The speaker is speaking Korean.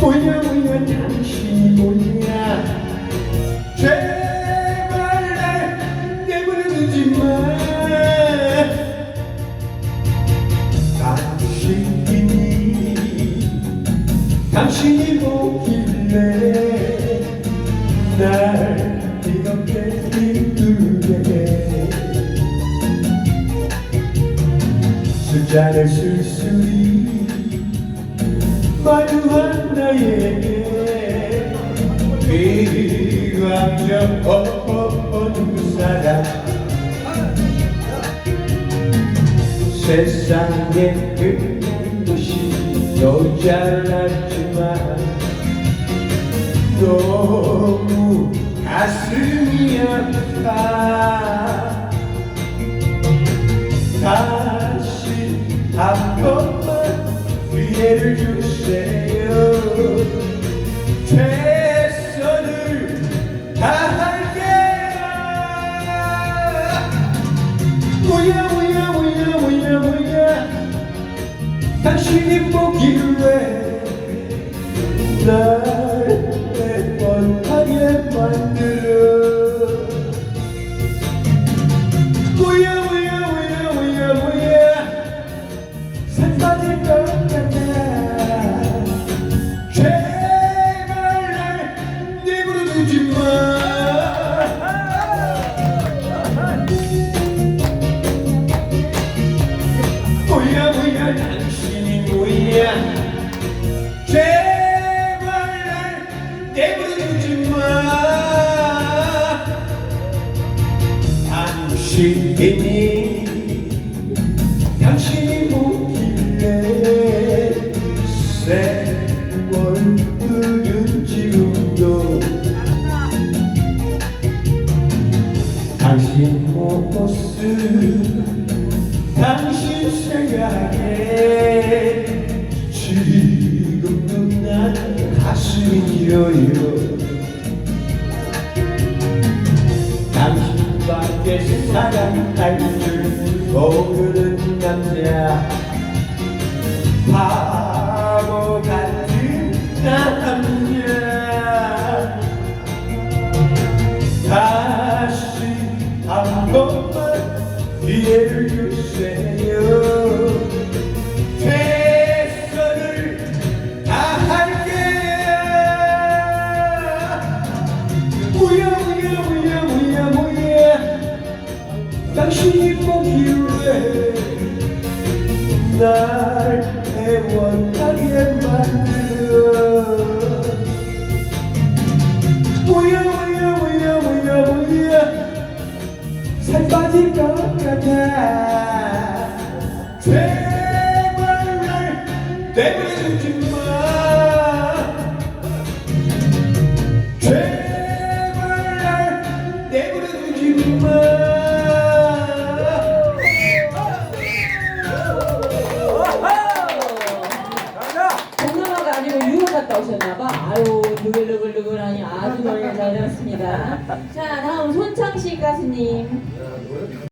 뭐야 뭐야 당신이 뭐냐? 제발 날 내버려두지 마. 당신이 당신이 보길래 날 이렇게 힘들게 해? 숫자를 쓸쓸히 마주한 나에게 비광적 어느 사람. 세상에 그런 것이 여자라지만 너무 가슴이 아파 기회를 주세요. 만들어 당신이 당신이 묻길래 세월 흐른 지금도 당신 모습 당신 생각에 지금도 난 가슴이 여요 당신밖에 사랑할 줄 모르는 남자. 바보 같은 남 날 애원하게 만들어. 뭐야 뭐야 뭐야 뭐야 뭐야 살 빠질 것 같아. 제발 날내 아유 누글누글누글하니 아주 노래 잘했습니다. 자 다음 손창식 가수님.